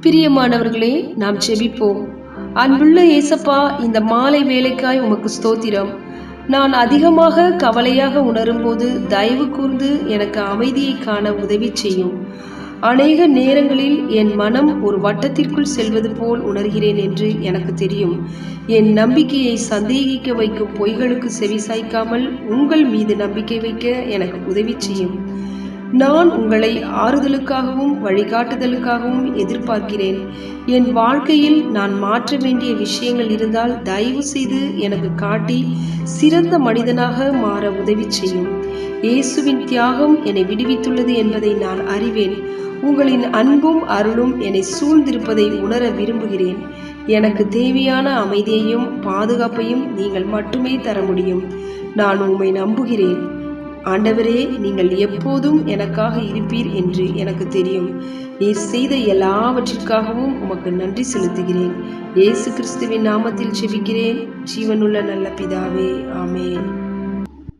பிரியமானவர்களே நாம் செபிப்போம் அன்புள்ள ஏசப்பா இந்த மாலை வேலைக்காய் உமக்கு ஸ்தோத்திரம். நான் அதிகமாக கவலையாக உணரும்போது தயவு கூர்ந்து எனக்கு அமைதியை காண உதவி செய்யும். அநேக நேரங்களில் என் மனம் ஒரு வட்டத்திற்குள் செல்வது போல் உணர்கிறேன் என்று எனக்கு தெரியும். என் நம்பிக்கையை சந்தேகிக்க வைக்கும் பொய்களுக்கு செவிசாய்க்காமல் உங்கள் மீது நம்பிக்கை வைக்க எனக்கு உதவி செய்யும். நான் உங்களை ஆறுதலுக்காகவும் வழிகாட்டுதலுக்காகவும் எதிர்பார்க்கிறேன். என் வாழ்க்கையில் நான் மாற்ற வேண்டிய விஷயங்கள் இருந்தால் தயவு செய்து எனக்கு காட்டி சிறந்த மனிதனாக மாற உதவி செய்யும். இயேசுவின் தியாகம் என்னை விடுவித்துள்ளது என்பதை நான் அறிவேன். உங்களின் அன்பும் அருளும் என்னை சூழ்ந்திருப்பதை உணர விரும்புகிறேன். எனக்கு தேவையான அமைதியையும் பாதுகாப்பையும் நீங்கள் மட்டுமே தர முடியும். நான் உம்மை நம்புகிறேன். ஆண்டவரே நீங்கள் எப்போதும் எனக்காக இருப்பீர் என்று எனக்கு தெரியும். நீர் செய்த எல்லாவற்றிற்காகவும் உமக்கு நன்றி செலுத்துகிறேன். இயேசு கிறிஸ்துவின் நாமத்தில் செபிக்கிறேன் ஜீவனுள்ள நல்ல பிதாவே ஆமே